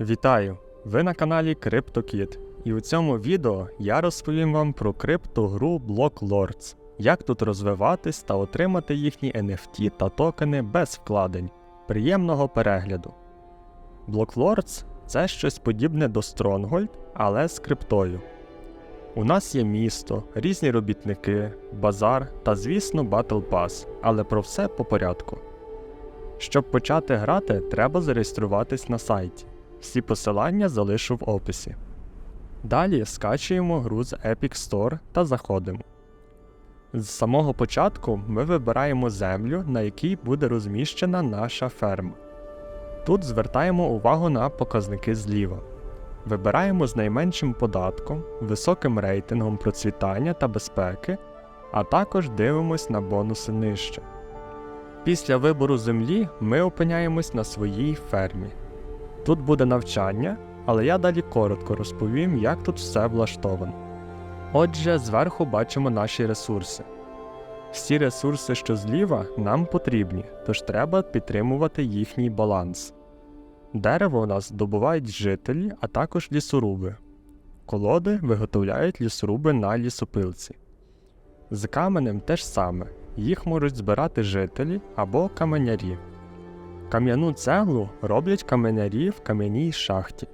Вітаю! Ви на каналі CryptoKid. І у цьому відео я розповім вам про криптогру Block Lords, як тут розвиватись та отримати їхні NFT та токени без вкладень. Приємного перегляду. Block Lords – це щось подібне до Stronghold, але з криптою. У нас є місто, різні робітники, базар та, звісно, Battle Pass, але про все по порядку. Щоб почати грати, треба зареєструватись на сайті. Всі посилання залишу в описі. Далі скачуємо гру з Epic Store та заходимо. З самого початку ми вибираємо землю, на якій буде розміщена наша ферма. Тут звертаємо увагу на показники зліва. Вибираємо з найменшим податком, високим рейтингом процвітання та безпеки, а також дивимось на бонуси нижче. Після вибору землі ми опиняємось на своїй фермі. Тут буде навчання, але я далі коротко розповім, як тут все влаштовано. Отже, зверху бачимо наші ресурси. Всі ресурси, що зліва, нам потрібні, тож треба підтримувати їхній баланс. Дерево у нас добувають жителі, а також лісоруби. Колоди виготовляють лісоруби на лісопилці. З каменем теж саме, їх можуть збирати жителі або каменярі. Кам'яну цеглу роблять каменярі в кам'яній шахті.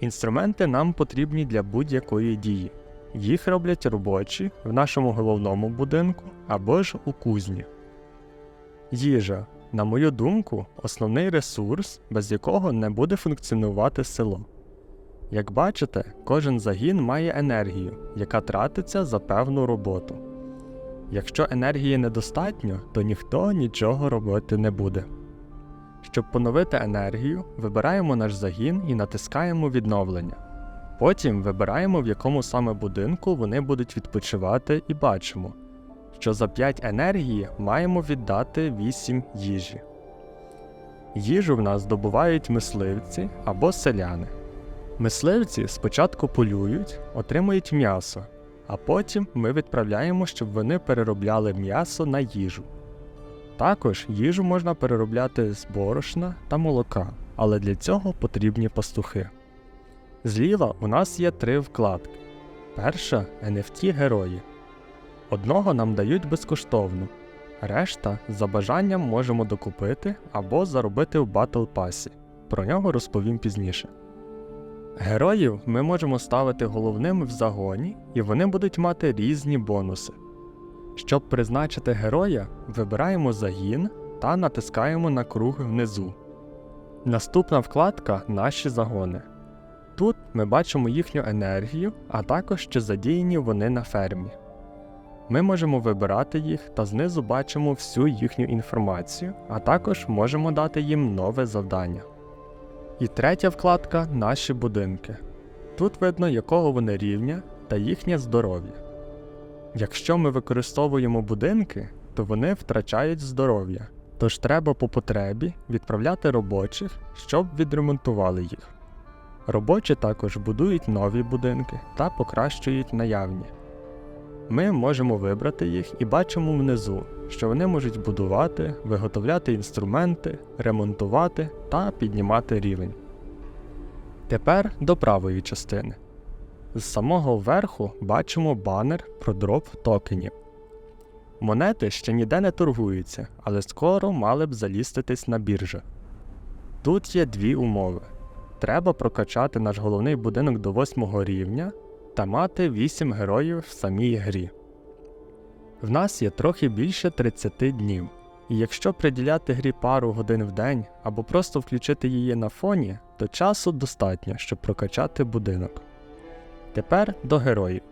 Інструменти нам потрібні для будь-якої дії. Їх роблять робочі в нашому головному будинку або ж у кузні. Їжа, на мою думку, основний ресурс, без якого не буде функціонувати село. Як бачите, кожен загін має енергію, яка тратиться за певну роботу. Якщо енергії недостатньо, то ніхто нічого робити не буде. Щоб поновити енергію, вибираємо наш загін і натискаємо відновлення. Потім вибираємо, в якому саме будинку вони будуть відпочивати, і бачимо, що за 5 енергії маємо віддати 8 їжі. Їжу в нас здобувають мисливці або селяни. Мисливці спочатку полюють, отримують м'ясо, а потім ми відправляємо, щоб вони переробляли м'ясо на їжу. Також їжу можна переробляти з борошна та молока, але для цього потрібні пастухи. Зліва у нас є три вкладки. Перша NFT герої. Одного нам дають безкоштовно, решта за бажанням можемо докупити або заробити в Battle Pass. Про нього розповім пізніше. Героїв ми можемо ставити головними в загоні, і вони будуть мати різні бонуси. Щоб призначити героя, вибираємо загін та натискаємо на круг внизу. Наступна вкладка Наші загони. Тут ми бачимо їхню енергію, а також чи задіяні вони на фермі. Ми можемо вибирати їх та знизу бачимо всю їхню інформацію, а також можемо дати їм нове завдання. І третя вкладка Наші будинки. Тут видно, якого вони рівня та їхнє здоров'я. Якщо ми використовуємо будинки, то вони втрачають здоров'я, тож треба по потребі відправляти робочих, щоб відремонтували їх. Робочі також будують нові будинки та покращують наявні. Ми можемо вибрати їх і бачимо внизу, що вони можуть будувати, виготовляти інструменти, ремонтувати та піднімати рівень. Тепер до правої частини. З самого верху бачимо банер про дроп токенів. Монети ще ніде не торгуються, але скоро мали б заліститись на біржах. Тут є дві умови: треба прокачати наш головний будинок до 8 рівня та мати 8 героїв в самій грі. В нас є трохи більше 30 днів, і якщо приділяти грі пару годин в день або просто включити її на фоні, то часу достатньо, щоб прокачати будинок. Тепер до героїв.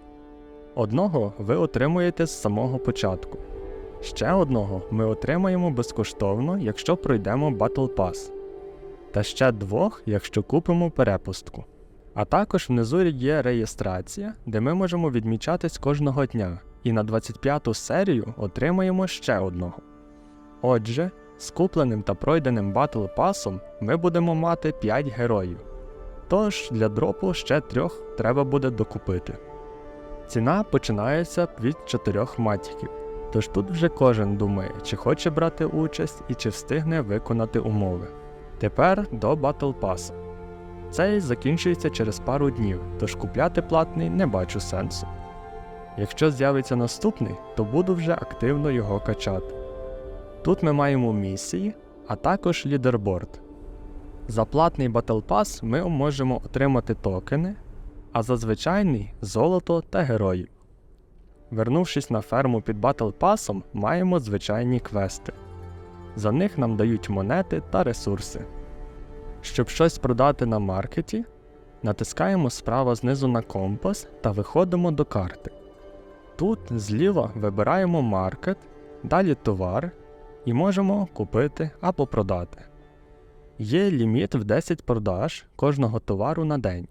Одного ви отримуєте з самого початку. Ще одного ми отримаємо безкоштовно, якщо пройдемо Battle Pass. Та ще двох, якщо купимо перепустку. А також внизу є реєстрація, де ми можемо відмічатись кожного дня, і на 25-ту серію отримаємо ще одного. Отже, з купленим та пройденим Battle Pass ми будемо мати 5 героїв. Тож для дропу ще трьох треба буде докупити. Ціна починається від 4 матіків, тож тут вже кожен думає, чи хоче брати участь і чи встигне виконати умови. Тепер до Battle Pass. Цей закінчується через пару днів, тож купляти платний не бачу сенсу. Якщо з'явиться наступний, то буду вже активно його качати. Тут ми маємо місії, а також лідерборд. За платний Battle Pass ми можемо отримати токени, а за звичайний золото та героїв. Вернувшись на ферму під Battle Pass, маємо звичайні квести. За них нам дають монети та ресурси. Щоб щось продати на маркеті, натискаємо справа знизу на компас та виходимо до карти. Тут зліва вибираємо маркет, далі товар і можемо купити або продати. Є ліміт в 10 продаж кожного товару на день.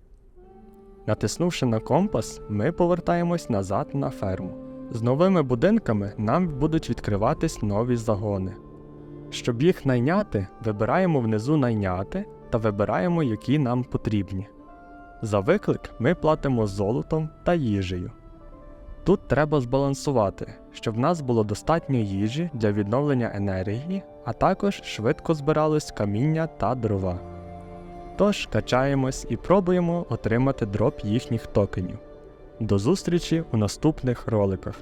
Натиснувши на компас, ми повертаємось назад на ферму. З новими будинками нам будуть відкриватись нові загони. Щоб їх найняти, вибираємо внизу найняти та вибираємо, які нам потрібні. За виклик ми платимо золотом та їжею. Тут треба збалансувати, щоб в нас було достатньо їжі для відновлення енергії, а також швидко збиралось каміння та дрова. Тож качаємось і пробуємо отримати дроп їхніх токенів. До зустрічі у наступних роликах.